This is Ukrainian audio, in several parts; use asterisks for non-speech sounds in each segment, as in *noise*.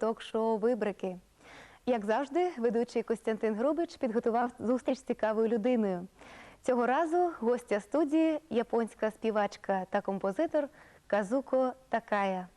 Ток-шоу Вибрики. Як завжди, ведучий Костянтин Грубич підготував зустріч з цікавою людиною. Цього разу гостя студії японська співачка та композитор Казуко Такая.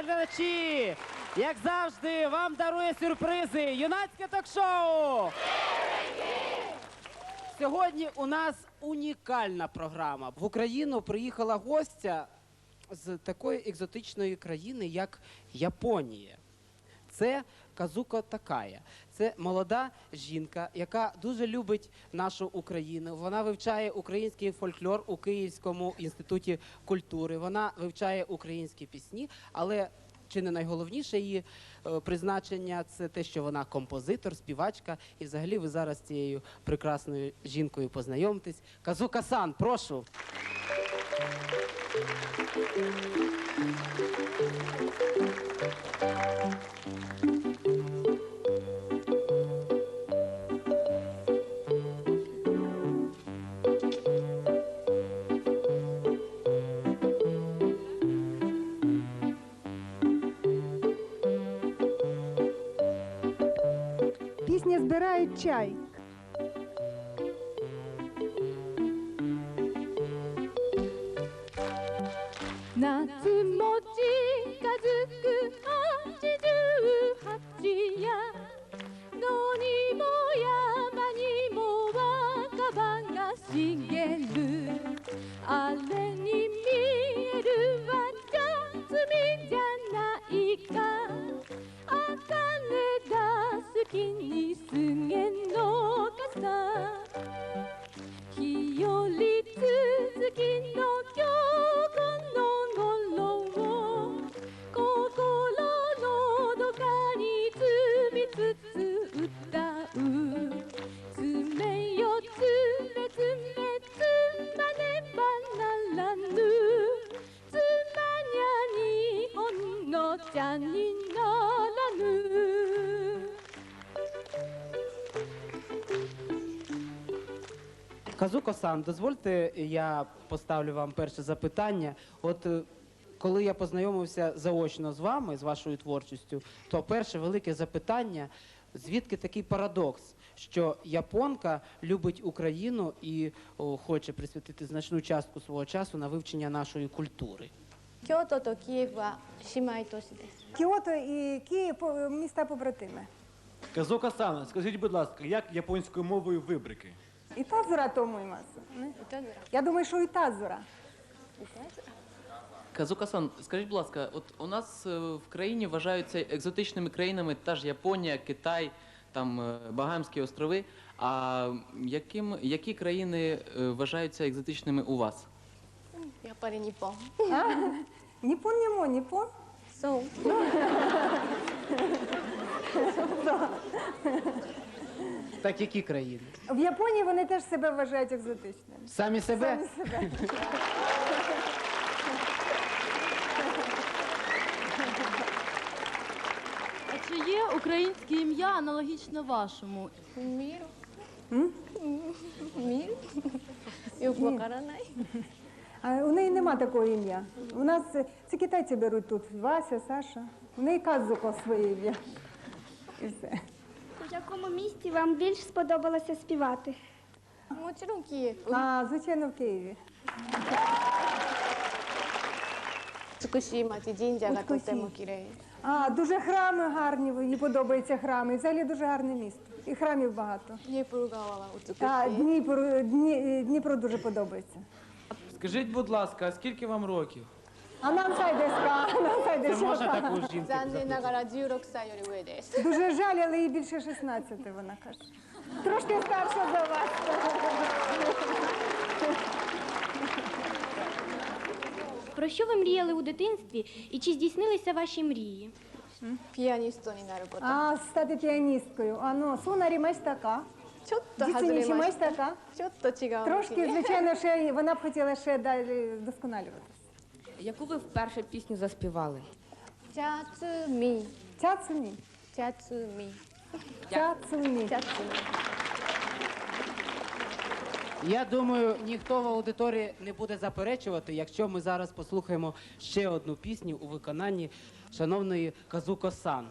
Телеглядачі, як завжди, вам дарує сюрпризи юнацьке ток-шоу. Сьогодні у нас унікальна програма. В Україну приїхала гостя з такої екзотичної країни, як Японія. Це Казуко Такая. Це молода жінка, яка дуже любить нашу Україну. Вона вивчає український фольклор у Київському інституті культури. Вона вивчає українські пісні, але чи не найголовніше її е, призначення це те, що вона композитор, співачка. І взагалі ви зараз з цією прекрасною жінкою познайомитесь. Казука Сан, прошу. Пісня збирають чай.「Казуко-сан, дозвольте, я поставлю вам перше запитання. От е, коли я познайомився заочно з вами, з вашою творчістю, то перше велике запитання: звідки такий парадокс, що японка любить Україну і о, хоче присвятити значну частку свого часу на вивчення нашої культури? Кіото то Київ Кіото і Київ міста побратими. Казука-сан, скажіть, будь ласка, як японською мовою вибрики? І тазура тому і масу. 歌ずら Я думаю, що і тазура. Казука-сан, скажіть, будь ласка, от у нас е, в країні вважаються екзотичними країнами та ж Японія, Китай, там е, Багамські острови. А яким, які країни е, вважаються екзотичними у вас? やっぱり日本 Ніпон німо, ніпон. そう *laughs* Так які країни? В Японії вони теж себе вважають екзотичними. Самі себе? Самі себе. А чи є українське ім'я аналогічно вашому? Міру. Міру. Юквакаранай. А у неї нема такого ім'я. У нас е, це китайці беруть тут Вася, Саша. У неї казуко своє ім'я. І все. В якому місті вам більш сподобалося співати? Мочером Київ. А, звичайно, в Києві. Цукушіма, ті діндя на котему. А, дуже храми гарні, їй подобаються храми. І взагалі дуже гарне місто. І храмів багато. Дніпро гавала у А, Цукуші. Дніпро, Дні- Дніпро дуже подобається. Скажіть, будь ласка, а скільки вам років? А нам сайдеска, нам Це сайдеска. можна таку жінку? 残念ながら16歳より上です Дуже жаль, але їй більше 16, вона каже. Трошки старша за вас. Про що ви мріяли у дитинстві і чи здійснилися ваші мрії? ピアニストになること。 А стати піаністкою. А ну, сунарі така. ちょっと外 Дійсно, れ чи ました。 така? ちょっと違う。 Трошки, звичайно, ще вона б хотіла ще далі вдосконалюватися. Яку ви вперше пісню заспівали? Чацумі. Чацумі. Чацумі. Чацумі. Чацумі. Я думаю, ніхто в аудиторії не буде заперечувати, якщо ми зараз послухаємо ще одну пісню у виконанні шановної Казуко Сан.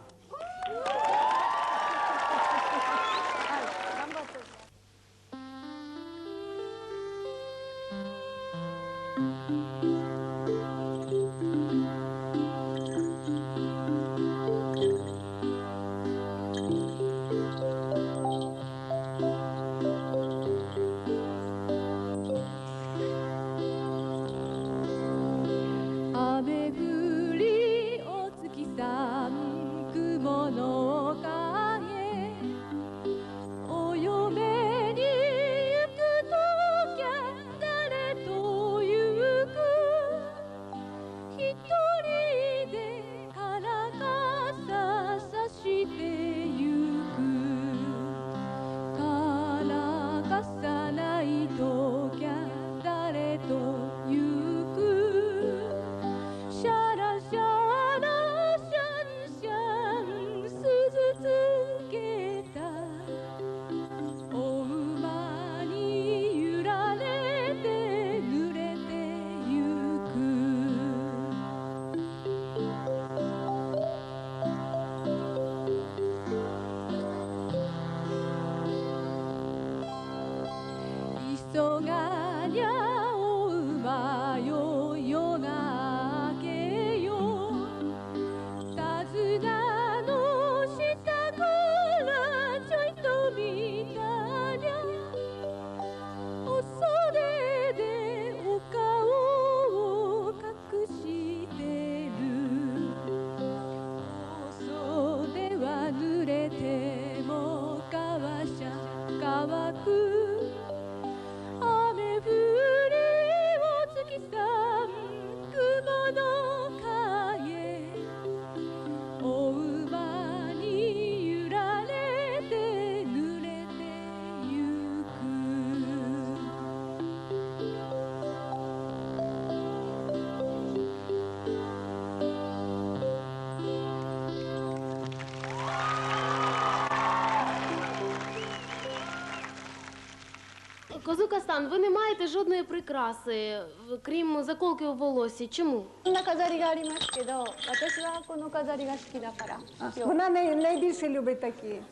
Казукастан, ви не маєте жодної прикраси, крім заколки у волосі. Чому? Вона най- найбільше любить такі.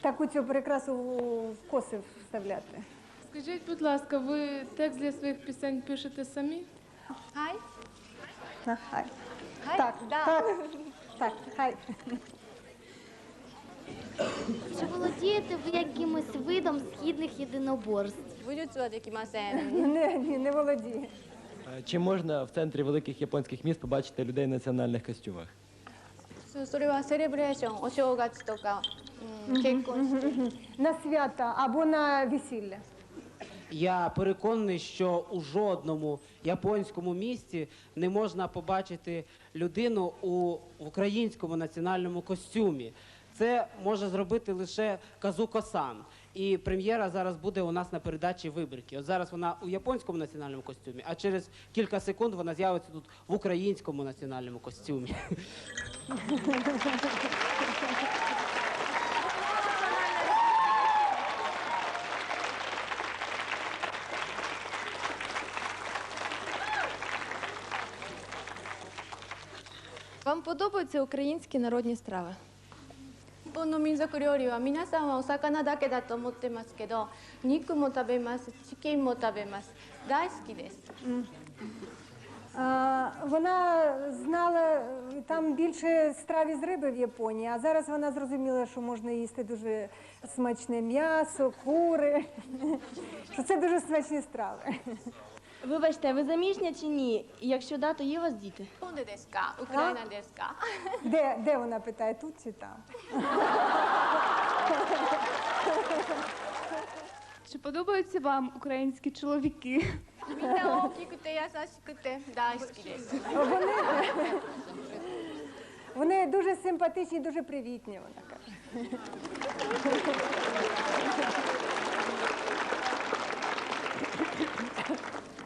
Таку цю прикрасу в коси вставляти. Скажіть, будь ласка, ви текст для своїх пісень пишете самі? Хай. Хай. Хай? Так, так, хай. Чи володієте ви якимось видом східних єдиноборств? 武*laughs* 術はできません。 Не, ні, не володіє. Е, Чи можна в центрі великих японських міст побачити людей в національних костюмах? そうそれはセレブレーション、お正月とか、うん、結婚式。 На свята або на весілля. Я переконаний, що у жодному японському місті не можна побачити людину у в українському національному костюмі. Це може зробити лише Казуко-сан. І прем'єра зараз буде у нас на передачі вибірки. От зараз вона у японському національному костюмі, а через кілька секунд вона з'явиться тут в українському національному костюмі. Вам подобаються українські народні страви? 日本の民族料理は皆さんはお魚だけだと思ってますけど肉も食べますチキンも食べます大好きです А, вона знала е, там більше страв із риби в Японії, а зараз вона зрозуміла, що можна їсти дуже смачне м'ясо, кури, що *laughs* це дуже смачні страви. Вибачте, ви заміжня чи ні? Якщо да, то є у вас діти. Онде деска? Україна деска. Де, де вона питає, тут чи там? Чи подобаються вам українські чоловіки? Міта окі я сашкуте дайські. Вони, вони дуже симпатичні, дуже привітні, вона каже.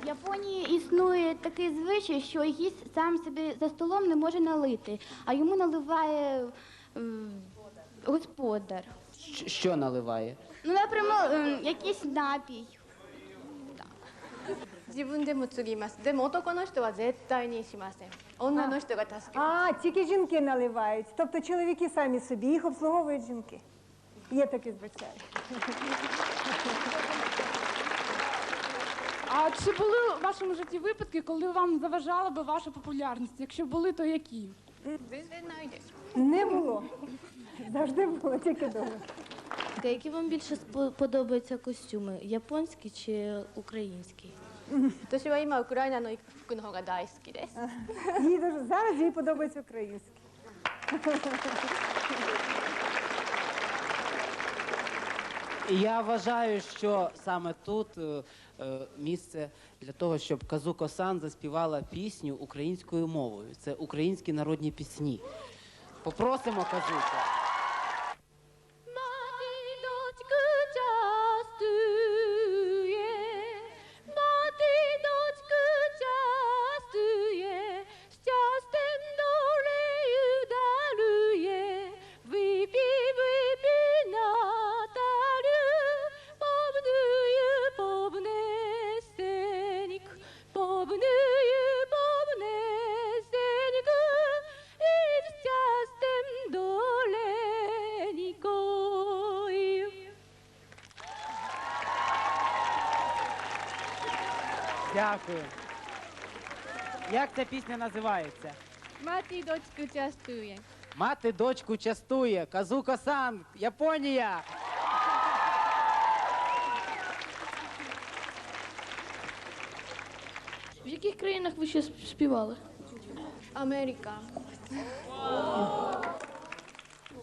В Японії існує такий звичай, що гість сам собі за столом не може налити, а йому наливає е, господар. Щ- Що наливає? Ну, наприклад, е, якийсь напій. 自分でも継ぎます。でも男の人は絶対にしません。女の人が助けます。 А, тільки жінки наливають. Тобто чоловіки самі собі, їх обслуговують жінки. Є таке звичай. А чи були у вашому житті випадки, коли вам заважала би ваша популярність? Якщо були, то які? 全然ないです。 Не було. Завжди було тільки добре. Які вам більше спо- подобаються костюми? Японські чи українські? 私は今ウクライナの服の方が大好きです。 Їй дуже, зараз їй подобається українське. Я вважаю, що саме тут е, е, місце для того, щоб Казуко Сан заспівала пісню українською мовою. Це українські народні пісні. Попросимо Казуко. Дякую. Як ця пісня називається? Мати й дочку частує. Мати дочку частує. Казука Сан, Японія. В яких країнах ви ще співали? Америка.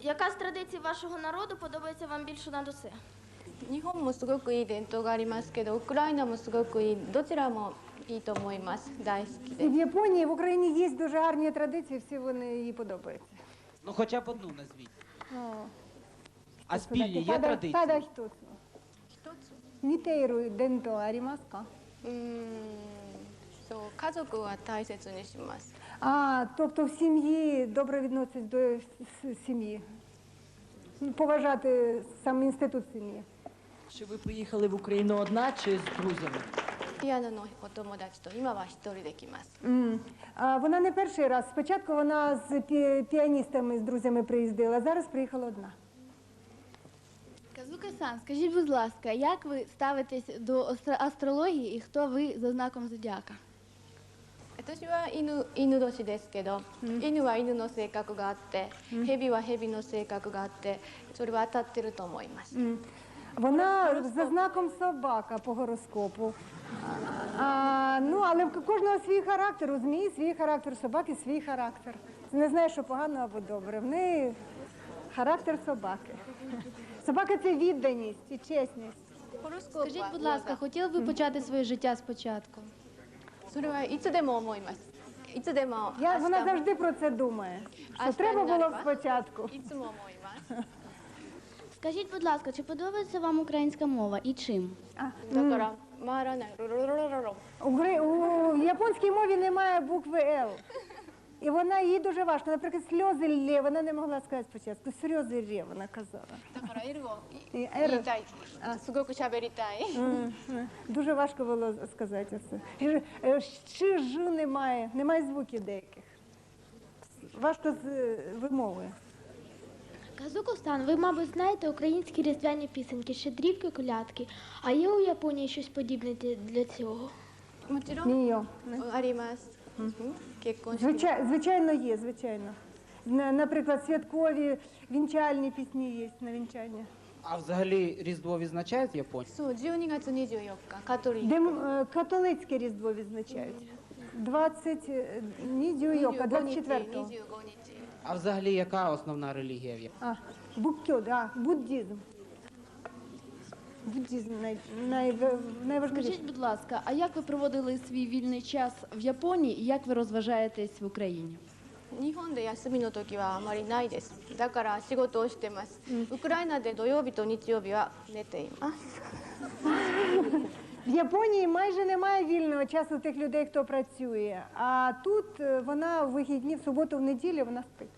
Яка з традицій вашого народу подобається вам більше на усе? 日本もすごくいい伝統がありますけど、ウクライナもすごくいい。どちらもいいと思います。大好き І で в Японії, в Україні є дуже гарні традиції, всі вони їй подобаються. Ну хоча б одну назвіть. Ну, А спільні є Тада- традиції? тада хто це? Нітейру денто арімаска. す。うーん。そう、家族は大切にします。 А, тобто в сім'ї добре відносяться до с- с- сім'ї. Поважати сам інститут сім'ї. Чи ви приїхали в Україну одна чи з друзями? ピアノのお友達と今は一人で来ます。 М. А, вона не перший раз. Спочатку вона з пі- піаністами, з друзями приїздила, а зараз приїхала одна. Казука-сан, скажіть, будь ласка, як ви ставитесь до астро- астрології і хто ви за знаком зодіака? 私は犬犬年ですけど、犬は犬の性格があって、蛇は蛇の性格があってそれは当たってると思います。 М. Вона за знаком собака по гороскопу. А, ну, але в кожного свій характер, у змії свій характер, у собаки свій характер. Це не знає, що погано або добре. В неї характер собаки. Собака це відданість і чесність. Скажіть, будь ласка, хотіли б ви почати своє життя спочатку? それはいつでも思います。いつでも Я, 明日 вона も завжди про це думає. Що Аж треба так було нормально. спочатку. いつも思います。 *laughs* Скажіть, будь ласка, чи подобається вам українська мова і чим? だから回らないロロロロロロ。 У, гри- у японській мові немає букви Л. І вона їй дуже важко. Наприклад, сльози лє, вона не могла сказати спочатку. Сльози лє, вона казала. だから L を І 言 Р. いたい。すごく喋りたい。 М, м. Дуже важко було сказати це. Ж- е, Щ, ж немає, немає звуків деяких. Важко з е, Казу Костан, ви, мабуть, знаєте українські різдвяні пісеньки, щедрівки, колядки. А є у Японії щось подібне для цього? Ні. Звичай, звичайно, є, звичайно. Наприклад, святкові вінчальні пісні є на вінчання. А взагалі Різдво відзначають Японії? Е, католицьке Різдво відзначають. 20, ні, 24-го. 25日。 А взагалі яка основна релігія в Японії? А, буккьо, да, буддізм. Буддізм най, най, найважливіше. Скажіть, будь ласка, а як ви проводили свій вільний час в Японії і як ви розважаєтесь в Україні?日本で休みの時はあまりないですだから仕事をしてます、ウクライナで土曜日と日曜日は寝ています в Японії майже немає вільного часу тих людей, хто працює. А тут е, вона в вихідні, в суботу, в неділю вона спить.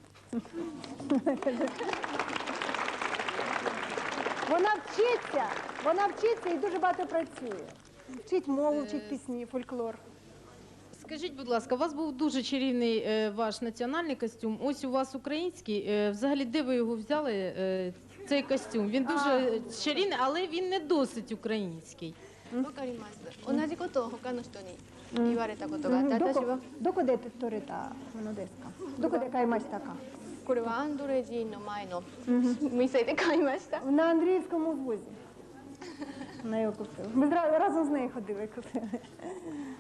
Вона вчиться, вона вчиться і дуже багато працює. Вчить мову, вчить пісні, фольклор. Скажіть, будь ласка, у вас був дуже чарівний е, ваш національний костюм. Ось у вас український. Е, взагалі, де ви його взяли? е, цей костюм? Він дуже чарівний, але він не досить український. わかります同じことを他の人に言われたことがあって、 Мгм. 私 Доко- は Доко де ти торита монодеска? Доко де каймась така? これはアンドレジーンの前の店で買いました На Андріївському вузі. Вона його купила. Ми зра- разом з нею *laughs* ходили купили.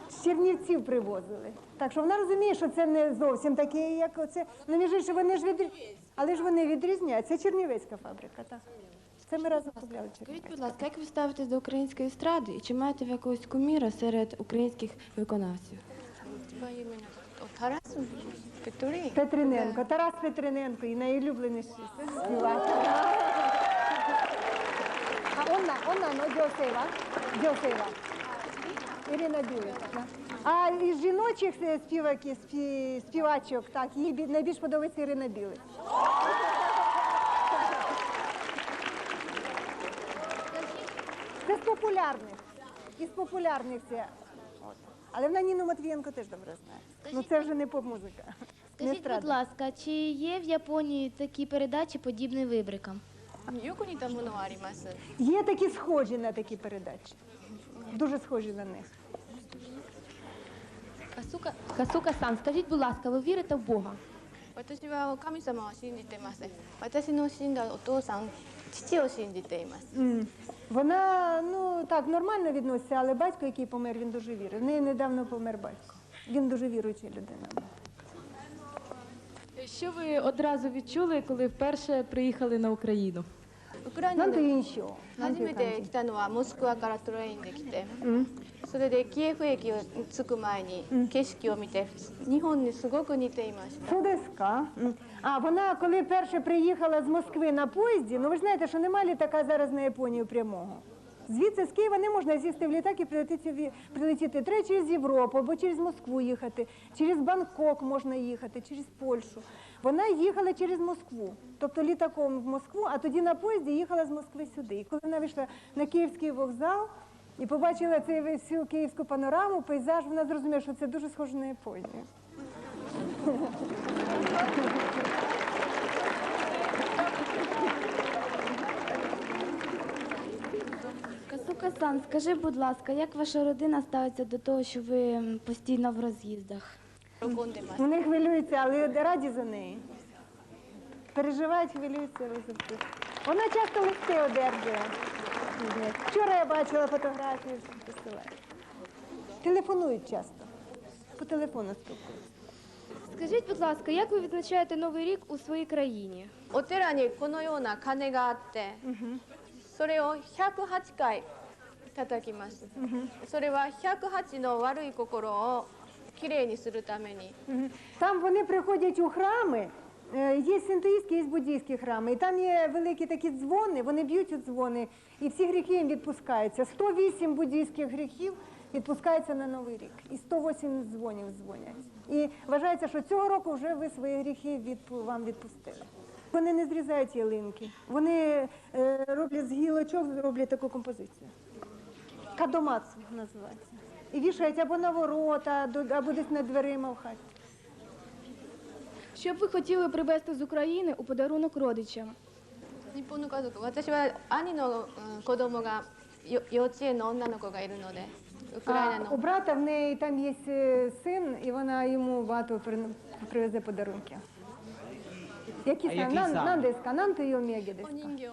З Чернівців привозили. Так що вона розуміє, що це не зовсім таке, як оце. Ну, між іншим, вони ж відрі... Але ж вони відрізняються. Це Чернівецька фабрика, так. Це ми разом розмовляли. Скажіть, будь ласка, як ви ставитесь до української естради і чи маєте ви якогось куміра серед українських виконавців? Тарас Петриненко. Петриненко. Тарас Петриненко і найулюбленіший співак. А вона, вона, ну, Дьосеєва. Дьосеєва. Ірина Дюєва. А із жіночих співаків, співачок, так, їй найбільш подобається Ірина Білик. популярних. Із популярних це. От. Але вона Ніну Матвієнко теж добре знає. Ну це вже не поп-музика. Не Скажіть, естрада. будь ласка, чи є в Японії такі передачі, подібні вибрикам? よく似たものはあります Є такі схожі на такі передачі. Дуже схожі на них. Касука, Касука сан, скажіть, будь ласка, ви вірите в Бога? 私は神様は信じてません私の死んだお父さん 父を信じています М. Вона ну так нормально відноситься, але батько, який помер, він дуже вірив. В неї недавно помер батько. Він дуже віруюча людина. був. Що ви одразу відчули, коли вперше приїхали на Україну? ウクライナ Нам то で іншого. 初めて来たのはモスクワからトレインで来て、それでキエフ駅を着く前に景色を見て日本にすごく似ていました Судеска. А вона, коли перше приїхала з Москви на поїзді, ну ви ж знаєте, що немає літака зараз на Японію прямого. Звідси з Києва не можна сісти в літак і прилетіти, прилетіти. Треба через Європу або через Москву їхати, через Бангкок можна їхати, через Польщу. Вона їхала через Москву, тобто літаком в Москву, а тоді на поїзді їхала з Москви сюди. І коли вона вийшла на Київський вокзал і побачила цей всю київську панораму, пейзаж, вона зрозуміла, що це дуже схоже на Японію. Касука сан, скажи, будь ласка, як ваша родина ставиться до того, що ви м, постійно в роз'їздах? 喜んでます Вони хвилюються, але раді за неї. Переживають, хвилюються, але завжди. Вона часто листи одержує. від них. Вчора я бачила фотографії, що посилають. Телефонують часто. По телефону спілкуються. Скажіть, будь ласка, як ви відзначаєте Новий рік у своїй країні? お寺にこのような鐘があって、それを108回 叩きます、それは108の悪い心をきれいにするために Мгм. Там вони приходять у храми. е, Є синтоїстські, є буддійські храми, і там є великі такі дзвони, вони б'ють у дзвони, і всі гріхи їм відпускаються. 108 буддійських гріхів відпускаються на Новий рік. І 108 дзвонів дзвонять. І вважається, що цього року вже ви свої гріхи відпу- вам відпустили. Вони не зрізають ялинки, вони е, роблять з гілочок, роблять таку композицію. Кадомацу називається. І вішають або на ворота, до- або десь над дверима в хаті. Що б ви хотіли привезти з України у подарунок родичам? 日本の家族私は兄のうん子供がよ幼稚園の女の子がいるのでウクライナ А, у の брата в неї там є е, син, і вона йому багато при- привезе подарунки. Які А саме? який Нан, саме? нан деска, нан то його м'ягі お деска. 人形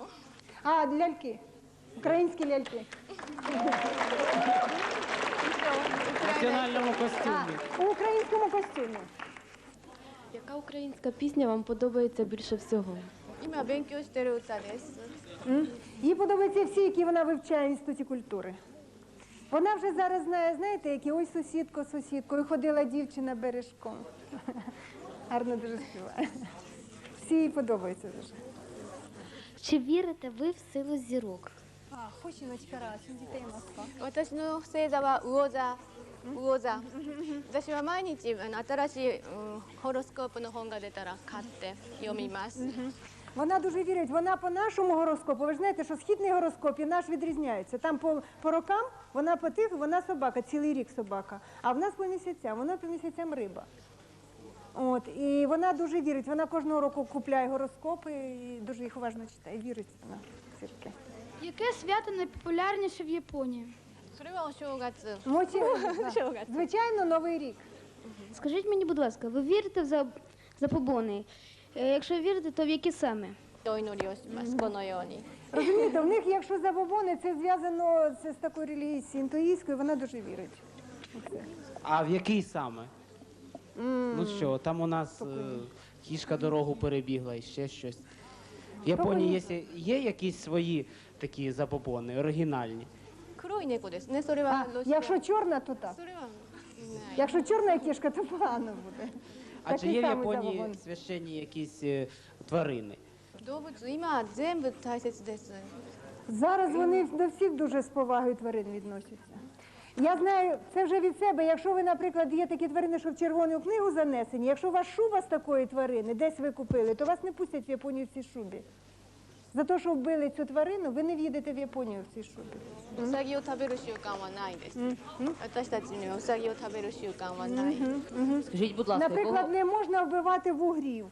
А, ляльки. Українські ляльки. В національному костюмі. У українському костюмі. Яка українська пісня вам подобається більше всього? Їй подобаються всі, які вона вивчає в інституті культури. Вона вже зараз знає, знаєте, які ось сусідко, сусідко, і ходила дівчина бережком. *laughs* Гарно дуже співає. Всі їй подобаються дуже. Чи вірите ви в силу зірок? 私の星座は魚座。魚座。私は毎日あの新しい、うん、ホロスコープの本が出たら買って読みます。 Вона дуже вірить. Вона по нашому гороскопу. Ви ж знаєте, що східний гороскоп і наш відрізняється. Там по, по рокам вона по тих, вона собака, цілий рік собака. А в нас по місяцям, вона по місяцям риба. От, і вона дуже вірить. Вона кожного року купляє гороскопи і дуже їх уважно читає. Вірить вона в зірки. Яке свято найпопулярніше в Японії? Звичайно, новий рік. Скажіть мені, будь ласка, ви вірите в за- запобони? Е, Якщо вірите, то в які саме? Розумієте, в них, якщо запобони, це зв'язано з, такою релігією з інтуїстською, вона дуже вірить. А в який саме? Ну що, там у нас е, кішка дорогу перебігла і ще щось. В Японії є якісь свої такі забобони, оригінальні. 黒い猫ですね。それは А, ロシア。 якщо чорна, то так. それはない。 Якщо чорна кішка, то погано буде. А чи Такий є в самий Японії забобон. священні якісь е, тварини? 動物今全部大切です。 Зараз вони до всіх дуже з повагою тварин відносяться. Я знаю, це вже від себе. Якщо ви, наприклад, є такі тварини, що в червону книгу занесені, якщо у вас шуба з такої тварини, десь ви купили, то вас не пустять в Японію в цій шубі. За те, що вбили цю тварину, ви не в'їдете в Японію в цій шубі. Усагі о таберу шукава Скажіть, будь ласка, наприклад, не можна вбивати вугрів.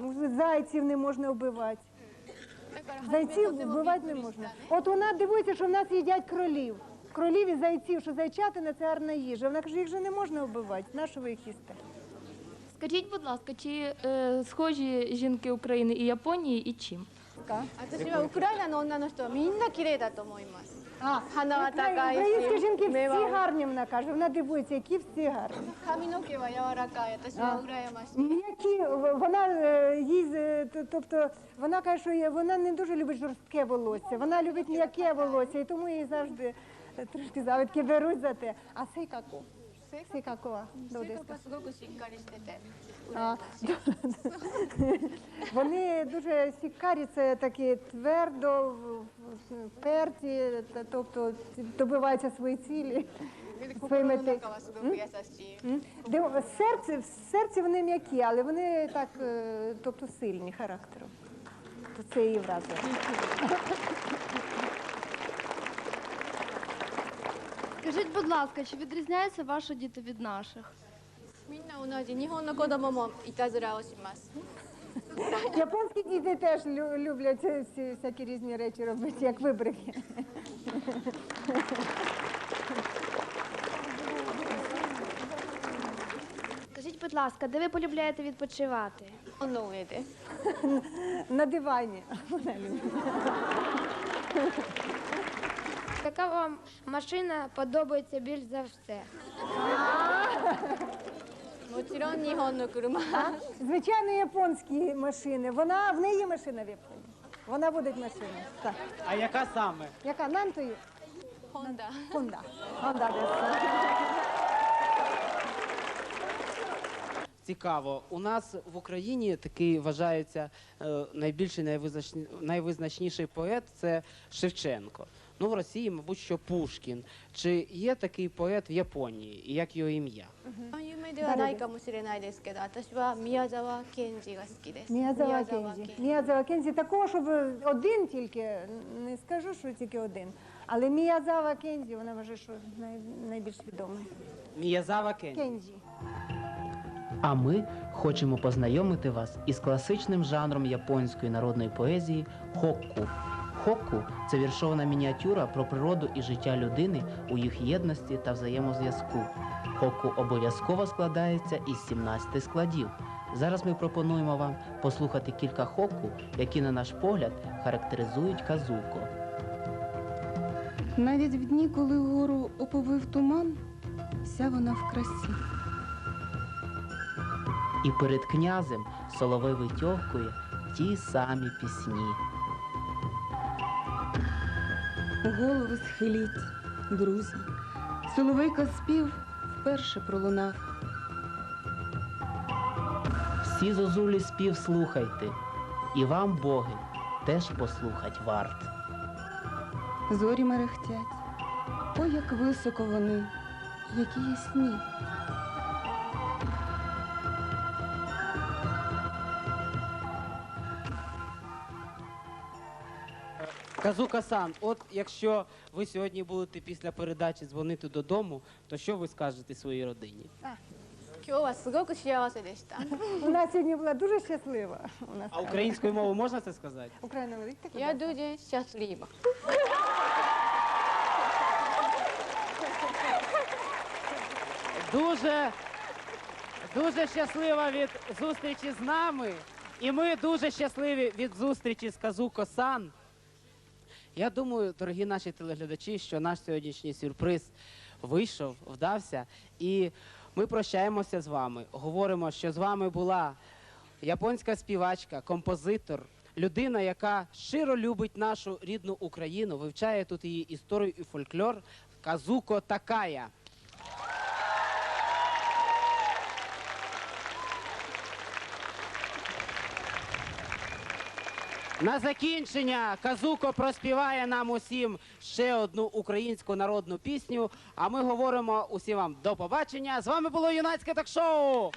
Ну, зайців не можна вбивати. Зайців вбивати не можна. От вона дивується, що в нас їдять кролів. Кролів і зайців, що зайчатина це гарна їжа. Вона каже, їх вже не можна вбивати. Нащо ви їх їсте? Скажіть, будь ласка, чи е, схожі жінки України і Японії і чим? 私はウクライナの女の人はみんな綺麗だと思います。 А, 鼻は高いし українські жінки 目 всі は гарні, вона каже. Вона дивується, які всі гарні. 髪の毛は柔らかい。私は羨ましい。 М'які, вона е, їй, е, т- тобто, вона каже, що є- вона не дуже любить жорстке волосся, вона любить м'яке волосся, і тому її завжди е, трошки завидки беруть за те. А сейкако? Сейкако, どうですか? すごくしっかりしてて。 А, *laughs* Вони дуже сікарі, це такі твердо, в- в- вперті, та- тобто добиваються свої цілі. 心 Свої の мети. 中はすごく優しい。 М? Де в серці, в серці вони м'які, але вони так, е, тобто сильні характером. То це її вразило. Скажіть, будь ласка, чи відрізняються ваші діти від наших? みんな同じ。日本の子供もいたずらをします。 Японські діти теж лю- люблять ці всі всякі різні речі робити, як вибрики. Скажіть, будь ласка, де ви полюбляєте відпочивати? の上で。 На дивані. Вона любить. Яка вам машина подобається більш за все? Звичайно, японські машини. Вона в неї машина в Японії. Вона водить машину. А яка саме? Яка нам то Хонда. Хонда. Цікаво, у нас в Україні такий вважається е, найбільший найвизначні- найвизначніший поет це Шевченко. Ну, в Росії, мабуть, що Пушкін. Чи є такий поет в Японії? І як його ім'я? 有名ではないかもしれないですけど、私は宮沢賢治が好きです。 Міязава Кензі. Міязава Кензі такого, щоб один тільки, не скажу, що тільки один. Але Міязава Кензі, вона вважає, що най, найбільш відомий. Міязава Кензі. Кензі. А ми хочемо познайомити вас із класичним жанром японської народної поезії хокку. Хокку це віршована мініатюра про природу і життя людини у їх єдності та взаємозв'язку. Хокку обов'язково складається із 17 складів. Зараз ми пропонуємо вам послухати кілька хокку, які, на наш погляд, характеризують казуко. Навіть в дні, коли гору оповив туман, вся вона в красі. І перед князем соловей витьовкує ті самі пісні. Голови схиліть, друзі. Соловейка спів вперше пролунав. Всі зозулі спів слухайте, і вам, боги, теж послухать варт. Зорі мерехтять. Ой, як високо вони, які ясні. Казука-сан, от якщо ви сьогодні будете після передачі дзвонити додому, то що ви скажете своїй родині? 今日はすごく幸せでした。 Вона сьогодні була дуже щаслива. У нас А українською мовою можна це сказати? Україна говорить таке? Я дуже щаслива. Дуже, дуже щаслива від зустрічі з нами. І ми дуже щасливі від зустрічі з Казуко Сан. Я думаю, дорогі наші телеглядачі, що наш сьогоднішній сюрприз вийшов, вдався. І ми прощаємося з вами. Говоримо, що з вами була японська співачка, композитор, людина, яка щиро любить нашу рідну Україну, вивчає тут її історію і фольклор Казуко Такая. На закінчення Казуко проспіває нам усім ще одну українську народну пісню. А ми говоримо усім вам до побачення. З вами було юнацьке ток-шоу.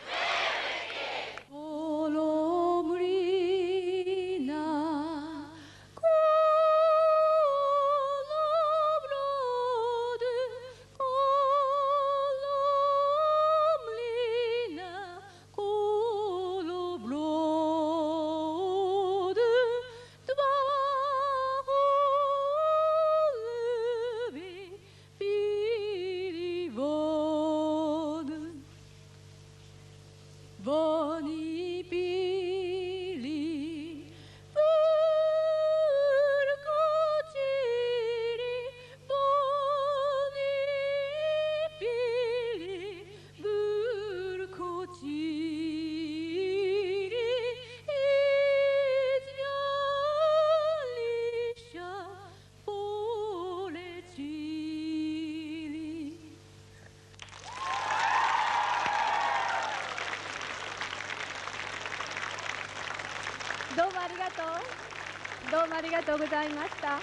とう。どうもありがとうございました。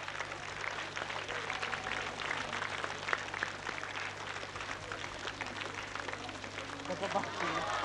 ここ